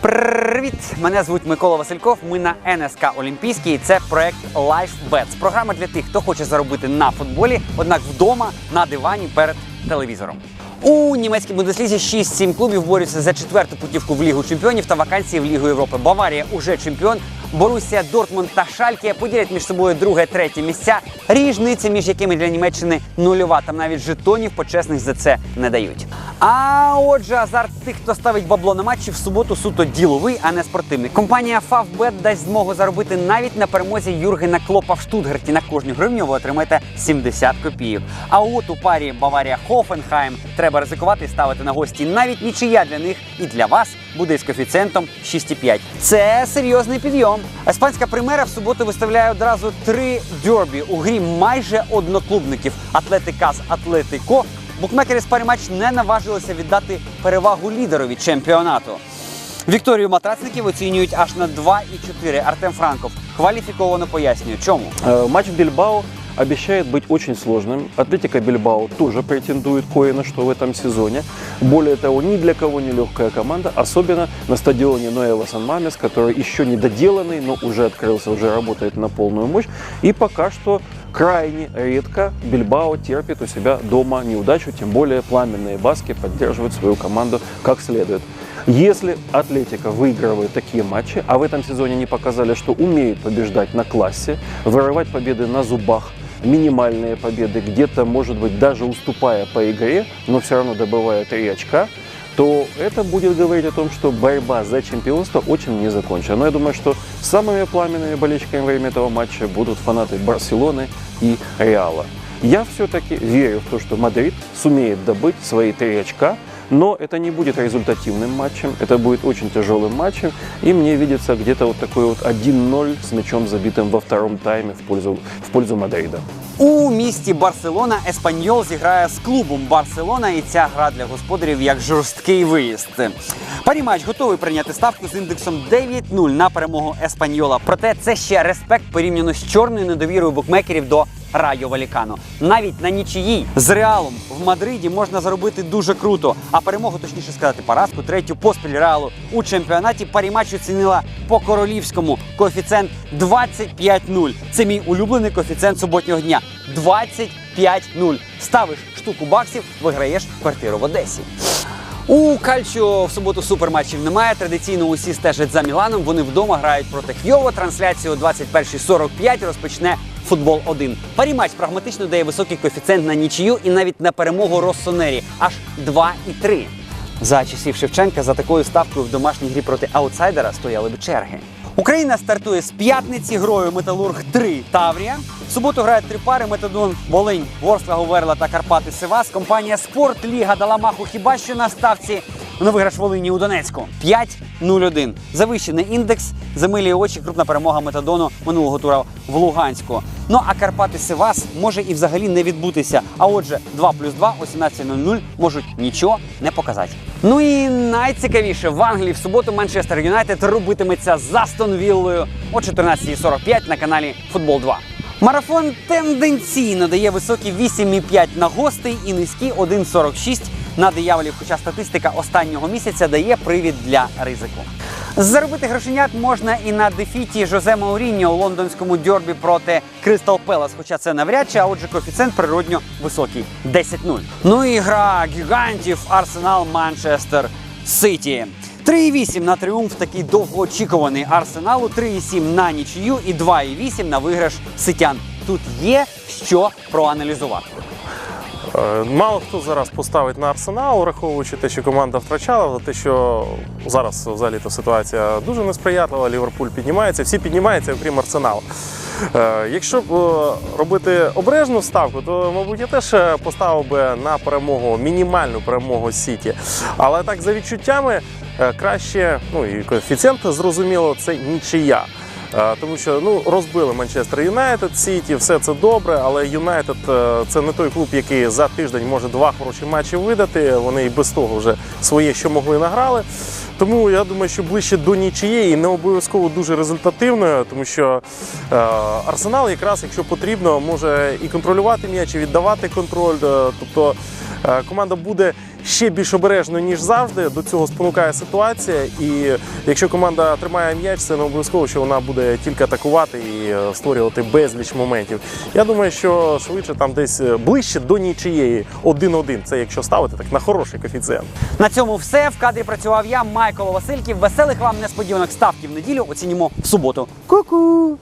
Привіт! Мене звуть Микола Васильков. Ми на НСК Олімпійський. Це проект Life Bets. Програма для тих, хто хоче заробити на футболі, однак вдома на дивані перед телевізором. У німецькій бундеслізі 6-7 клубів борються за четверту путівку в Лігу чемпіонів та вакансії в Лігу Європи. Баварія уже чемпіон. Борусія, Дортмунд та Шальке поділять між собою друге, третє місця. Ріжниця, між якими для Німеччини нульова. Там навіть жетонів почесних за це не дають. А отже, азарт тих, хто ставить бабло на матчі в суботу суто діловий, а не спортивний. Компанія Favbet дасть змогу заробити навіть на перемозі Юргена Клопа в Штутгарті. На кожну гривню ви отримаєте 70 копійок. А от у парі Баварія Хофенхайм треба ризикувати і ставити на гості. Навіть нічия для них і для вас буде з коефіцієнтом 6,5. Це серйозний підйом. Іспанська примера в суботу виставляє одразу три дьорбі у грі майже одноклубників Атлетика з Атлетико. Букмекери з парі матч не наважилися віддати перевагу лідерові чемпіонату. Вікторію матрацників оцінюють аж на 2,4. Артем Франков кваліфіковано пояснює, чому. Э, Матч в Бильбао обещает быть очень сложным. Атлетика Бильбао тоже претендует кое на что в этом сезоне. Более того, ни для кого не легкая команда, особенно на стадионе Ноэва Сан-Мамес, который еще не доделанный, но уже открылся, уже работает на полную мощь. И пока что крайне редко Бильбао терпит у себя дома неудачу, тем более пламенные баски поддерживают свою команду как следует. Если Атлетика выигрывает такие матчи, а в этом сезоне они показали, что умеют побеждать на классе, вырывать победы на зубах, минимальные победы, где-то, может быть, даже уступая по игре, но все равно добывая три очка, то это будет говорить о том, что борьба за чемпионство очень не закончена. Но я думаю, что самыми пламенными болельщиками во время этого матча будут фанаты Барселоны и Реала. Я все-таки верю в то, что Мадрид сумеет добыть свои три очка, но это не будет результативным матчем, это будет очень тяжелым матчем, и мне видится где-то вот такой вот 1-0 с мячом забитым во втором тайме в пользу, в пользу Мадрида. У місті Барселона Еспаньол зіграє з клубом Барселона, і ця гра для господарів як жорсткий виїзд. Парі матч готовий прийняти ставку з індексом 9-0 на перемогу Еспаньола. Проте це ще респект порівняно з чорною недовірою букмекерів до Райо Валікано. Навіть на нічиїй з Реалом в Мадриді можна заробити дуже круто. А перемогу, точніше сказати, поразку третю поспіль Реалу у чемпіонаті парі матч оцінила по королівському коефіцієнт 25-0. Це мій улюблений коефіцієнт суботнього дня. 25-0. Ставиш штуку баксів, виграєш квартиру в Одесі. У Кальчо в суботу суперматчів немає. Традиційно усі стежать за Міланом. Вони вдома грають проти Хьово. Трансляцію о 21.45 розпочне футбол 1. Парі матч прагматично дає високий коефіцієнт на нічию і навіть на перемогу Россонері аж 2,3. За часів Шевченка за такою ставкою в домашній грі проти аутсайдера стояли б черги. Україна стартує з п'ятниці грою Металург 3 Таврія. В суботу грають три пари Метадон Волинь, Ворскла Говерла та Карпати Сивас. Компанія Спорт Ліга дала маху хіба що на ставці на виграш Волині у Донецьку. 5-0-1. Завищений індекс, замилює очі, крупна перемога Метадону минулого тура в Луганську. Ну а Карпати Сивас може і взагалі не відбутися. А отже, 2 плюс 2 о 17.00 можуть нічого не показати. Ну і найцікавіше в Англії в суботу Манчестер Юнайтед робитиметься з Астон Віллою о 14.45 на каналі Футбол 2. Марафон тенденційно дає високі 8,5 на гостей і низькі 1,46 на дияволів, хоча статистика останнього місяця дає привід для ризику. Заробити грошенят можна і на дефіті Жозе Мауріньо у лондонському дьорбі проти Кристал Пелас, хоча це навряд чи, а отже коефіцієнт природньо високий 10-0. Ну і гра гігантів Арсенал Манчестер Ситі. 3,8 на тріумф такий довгоочікуваний арсеналу, 3,7 на нічию і 2,8 на виграш ситян. Тут є що проаналізувати. Е, Мало хто зараз поставить на арсенал, враховуючи те, що команда втрачала, те, що зараз взагалі то ситуація дуже несприятлива. Ліверпуль піднімається, всі піднімаються, окрім арсеналу. Е, Якщо б е, робити обережну ставку, то мабуть я теж поставив би на перемогу, мінімальну перемогу Сіті. Але так за відчуттями краще, ну і коефіцієнт зрозуміло, це нічия. Е, Тому що ну розбили Манчестер Юнайтед, Сіті, все це добре, але Юнайтед е, це не той клуб, який за тиждень може два хороші матчі видати. Вони і без того вже своє, що могли, награли. Тому я думаю, що ближче до нічиєї не обов'язково дуже результативною, тому що е, Арсенал, якраз, якщо потрібно, може і контролювати м'яч, і віддавати контроль. Е, тобто е, команда буде ще більш обережно, ніж завжди. До цього спонукає ситуація. І якщо команда тримає м'яч, це не обов'язково, що вона буде тільки атакувати і е, створювати безліч моментів. Я думаю, що швидше там десь е, ближче до нічиєї 1-1. Це якщо ставити так на хороший коефіцієнт. На цьому все. В кадрі працював я, Майкл Васильків. Веселих вам несподіванок ставки в неділю. Оцінімо в суботу. Ку-ку!